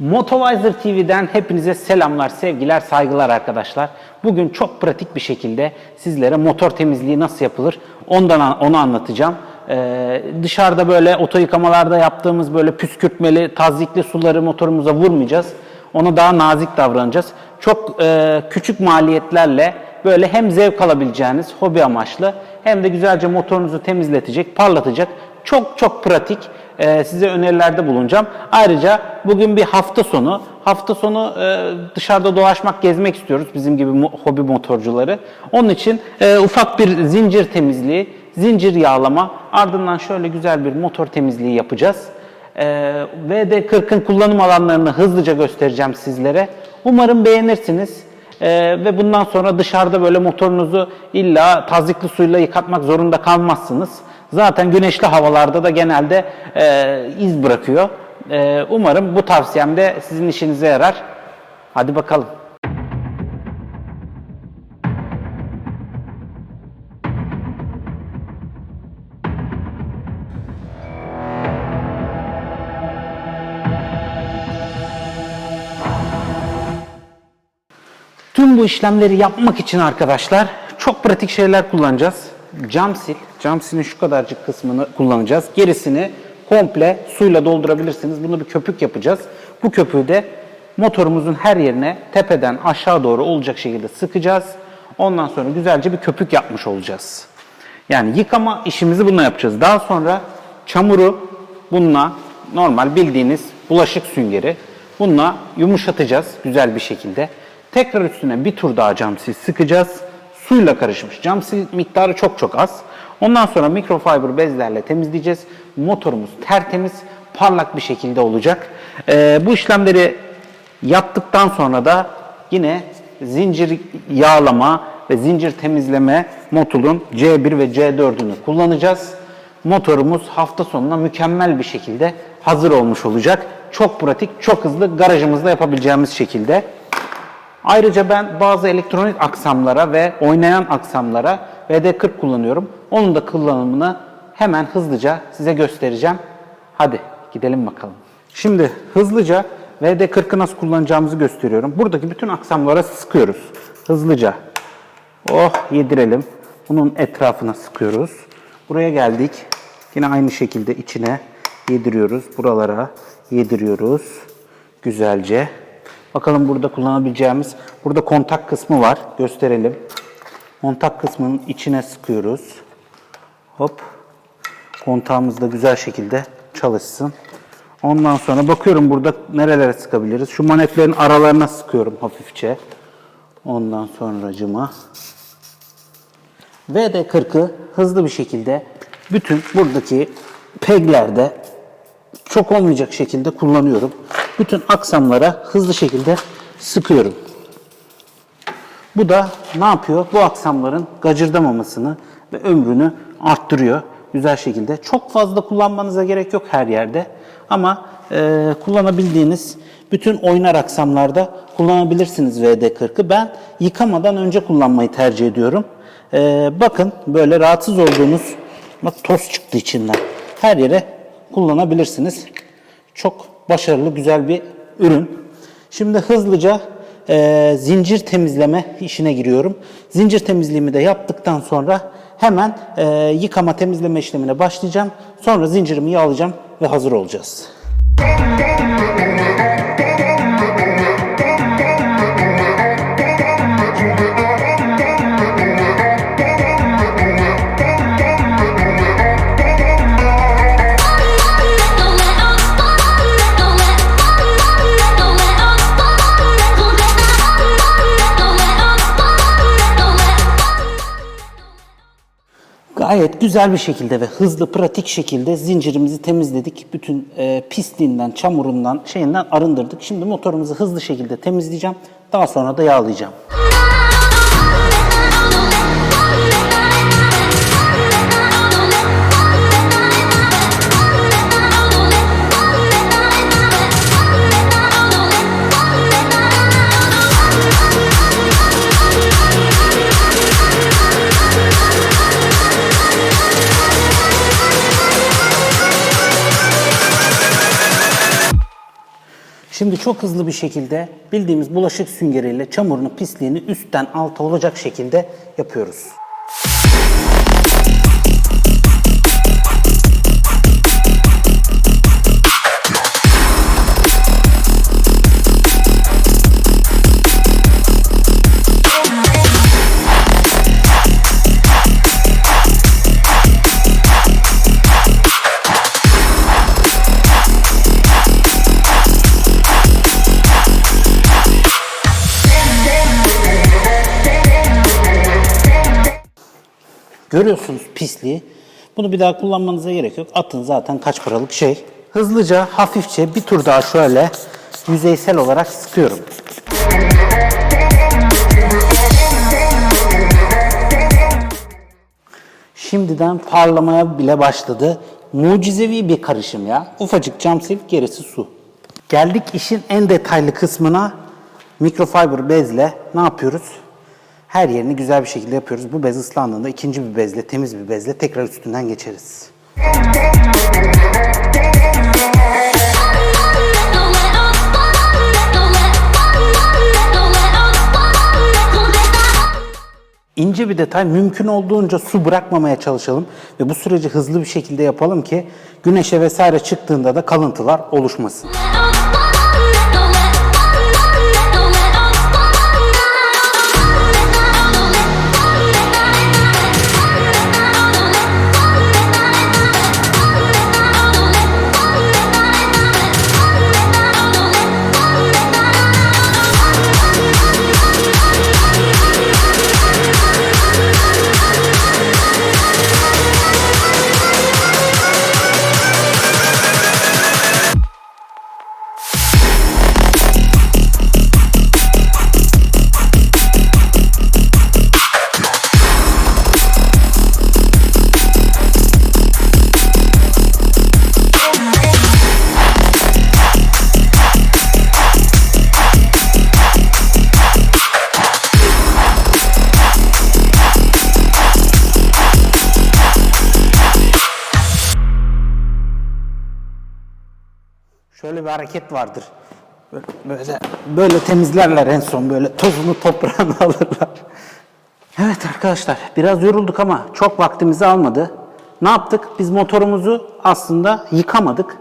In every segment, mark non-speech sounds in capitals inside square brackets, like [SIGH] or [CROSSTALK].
Motovizer TV'den hepinize selamlar, sevgiler, saygılar arkadaşlar. Bugün çok pratik bir şekilde sizlere motor temizliği nasıl yapılır ondan onu anlatacağım. Ee, dışarıda böyle oto yıkamalarda yaptığımız böyle püskürtmeli, tazikli suları motorumuza vurmayacağız. Ona daha nazik davranacağız. Çok e, küçük maliyetlerle böyle hem zevk alabileceğiniz hobi amaçlı hem de güzelce motorunuzu temizletecek, parlatacak çok çok pratik e, size önerilerde bulunacağım. Ayrıca bugün bir hafta sonu. Hafta sonu e, dışarıda dolaşmak, gezmek istiyoruz bizim gibi mo- hobi motorcuları. Onun için e, ufak bir zincir temizliği, zincir yağlama, ardından şöyle güzel bir motor temizliği yapacağız. E, VD40'ın kullanım alanlarını hızlıca göstereceğim sizlere. Umarım beğenirsiniz. Ee, ve bundan sonra dışarıda böyle motorunuzu illa tazikli suyla yıkatmak zorunda kalmazsınız. Zaten güneşli havalarda da genelde e, iz bırakıyor. E, umarım bu tavsiyem de sizin işinize yarar. Hadi bakalım. Tüm bu işlemleri yapmak için arkadaşlar çok pratik şeyler kullanacağız. Cam sil, cam silin şu kadarcık kısmını kullanacağız. Gerisini komple suyla doldurabilirsiniz. Bunu bir köpük yapacağız. Bu köpüğü de motorumuzun her yerine tepeden aşağı doğru olacak şekilde sıkacağız. Ondan sonra güzelce bir köpük yapmış olacağız. Yani yıkama işimizi bununla yapacağız. Daha sonra çamuru bununla normal bildiğiniz bulaşık süngeri bununla yumuşatacağız güzel bir şekilde. Tekrar üstüne bir tur daha cam sil sıkacağız. Suyla karışmış. Cam miktarı çok çok az. Ondan sonra mikrofiber bezlerle temizleyeceğiz. Motorumuz tertemiz, parlak bir şekilde olacak. Ee, bu işlemleri yaptıktan sonra da yine zincir yağlama ve zincir temizleme Motul'un C1 ve C4'ünü kullanacağız. Motorumuz hafta sonuna mükemmel bir şekilde hazır olmuş olacak. Çok pratik, çok hızlı garajımızda yapabileceğimiz şekilde. Ayrıca ben bazı elektronik aksamlara ve oynayan aksamlara VD40 kullanıyorum. Onun da kullanımını hemen hızlıca size göstereceğim. Hadi gidelim bakalım. Şimdi hızlıca VD40'ı nasıl kullanacağımızı gösteriyorum. Buradaki bütün aksamlara sıkıyoruz. Hızlıca. Oh yedirelim. Bunun etrafına sıkıyoruz. Buraya geldik. Yine aynı şekilde içine yediriyoruz. Buralara yediriyoruz. Güzelce. Bakalım burada kullanabileceğimiz, burada kontak kısmı var. Gösterelim. Kontak kısmının içine sıkıyoruz. Hop. Kontağımız da güzel şekilde çalışsın. Ondan sonra bakıyorum burada nerelere sıkabiliriz. Şu manetlerin aralarına sıkıyorum hafifçe. Ondan sonracıma. VD40'ı hızlı bir şekilde bütün buradaki peglerde çok olmayacak şekilde kullanıyorum. Bütün aksamlara hızlı şekilde sıkıyorum. Bu da ne yapıyor? Bu aksamların gacırdamamasını ve ömrünü arttırıyor güzel şekilde. Çok fazla kullanmanıza gerek yok her yerde. Ama e, kullanabildiğiniz bütün oynar aksamlarda kullanabilirsiniz VD40'ı. Ben yıkamadan önce kullanmayı tercih ediyorum. E, bakın böyle rahatsız olduğunuz bak toz çıktı içinden. Her yere kullanabilirsiniz. Çok başarılı, güzel bir ürün. Şimdi hızlıca e, zincir temizleme işine giriyorum. Zincir temizliğimi de yaptıktan sonra hemen e, yıkama temizleme işlemine başlayacağım. Sonra zincirimi yağlayacağım ve hazır olacağız. Gayet güzel bir şekilde ve hızlı, pratik şekilde zincirimizi temizledik. Bütün e, pisliğinden, çamurundan, şeyinden arındırdık. Şimdi motorumuzu hızlı şekilde temizleyeceğim. Daha sonra da yağlayacağım. Şimdi çok hızlı bir şekilde bildiğimiz bulaşık süngeriyle çamurunu, pisliğini üstten alta olacak şekilde yapıyoruz. Görüyorsunuz pisliği. Bunu bir daha kullanmanıza gerek yok. Atın zaten kaç paralık şey. Hızlıca, hafifçe bir tur daha şöyle yüzeysel olarak sıkıyorum. Şimdiden parlamaya bile başladı. Mucizevi bir karışım ya. Ufacık cam sil, gerisi su. Geldik işin en detaylı kısmına. Mikrofiber bezle ne yapıyoruz? Her yerini güzel bir şekilde yapıyoruz. Bu bez ıslandığında ikinci bir bezle, temiz bir bezle tekrar üstünden geçeriz. İnce bir detay mümkün olduğunca su bırakmamaya çalışalım ve bu süreci hızlı bir şekilde yapalım ki güneşe vesaire çıktığında da kalıntılar oluşmasın. Şöyle bir hareket vardır. Böyle, böyle, böyle temizlerler en son böyle tozunu toprağını [LAUGHS] alırlar. Evet arkadaşlar biraz yorulduk ama çok vaktimizi almadı. Ne yaptık? Biz motorumuzu aslında yıkamadık,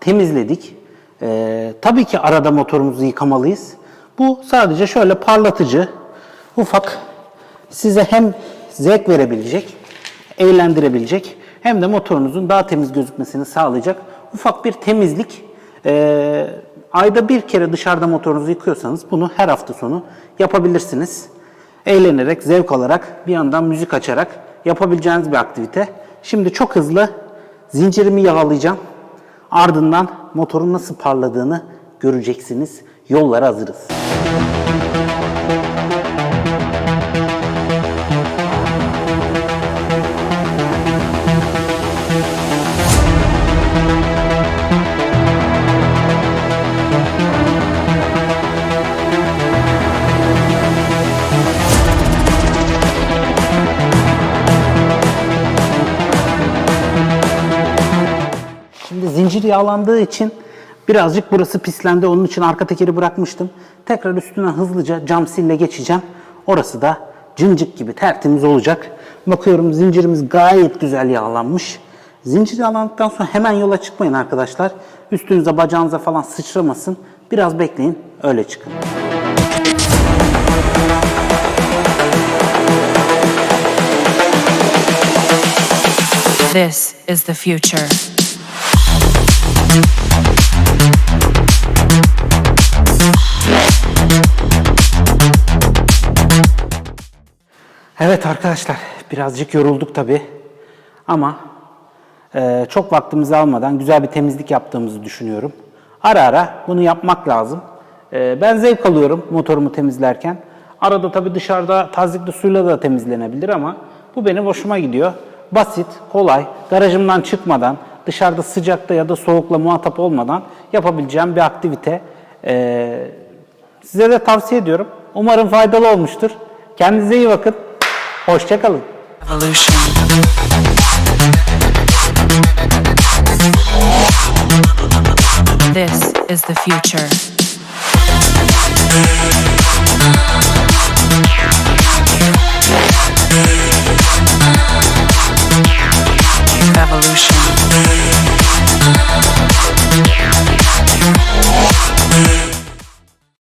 temizledik. Ee, tabii ki arada motorumuzu yıkamalıyız. Bu sadece şöyle parlatıcı, ufak size hem zevk verebilecek, eğlendirebilecek hem de motorunuzun daha temiz gözükmesini sağlayacak ufak bir temizlik. Ee, ayda bir kere dışarıda motorunuzu yıkıyorsanız bunu her hafta sonu yapabilirsiniz. Eğlenerek, zevk alarak, bir yandan müzik açarak yapabileceğiniz bir aktivite. Şimdi çok hızlı zincirimi yağlayacağım. Ardından motorun nasıl parladığını göreceksiniz. Yollara hazırız. Şimdi zincir yağlandığı için birazcık burası pislendi. Onun için arka tekeri bırakmıştım. Tekrar üstüne hızlıca cam sille geçeceğim. Orası da cıncık gibi tertemiz olacak. Bakıyorum zincirimiz gayet güzel yağlanmış. Zincir yağlandıktan sonra hemen yola çıkmayın arkadaşlar. Üstünüze bacağınıza falan sıçramasın. Biraz bekleyin öyle çıkın. This is the future. Evet arkadaşlar birazcık yorulduk tabi ama e, çok vaktimizi almadan güzel bir temizlik yaptığımızı düşünüyorum. Ara ara bunu yapmak lazım. E, ben zevk alıyorum motorumu temizlerken. Arada tabi dışarıda tazikli suyla da temizlenebilir ama bu benim hoşuma gidiyor. Basit, kolay, garajımdan çıkmadan, dışarıda sıcakta ya da soğukla muhatap olmadan yapabileceğim bir aktivite. E, size de tavsiye ediyorum. Umarım faydalı olmuştur. Kendinize iyi bakın. Hoşçakalın. This is the future.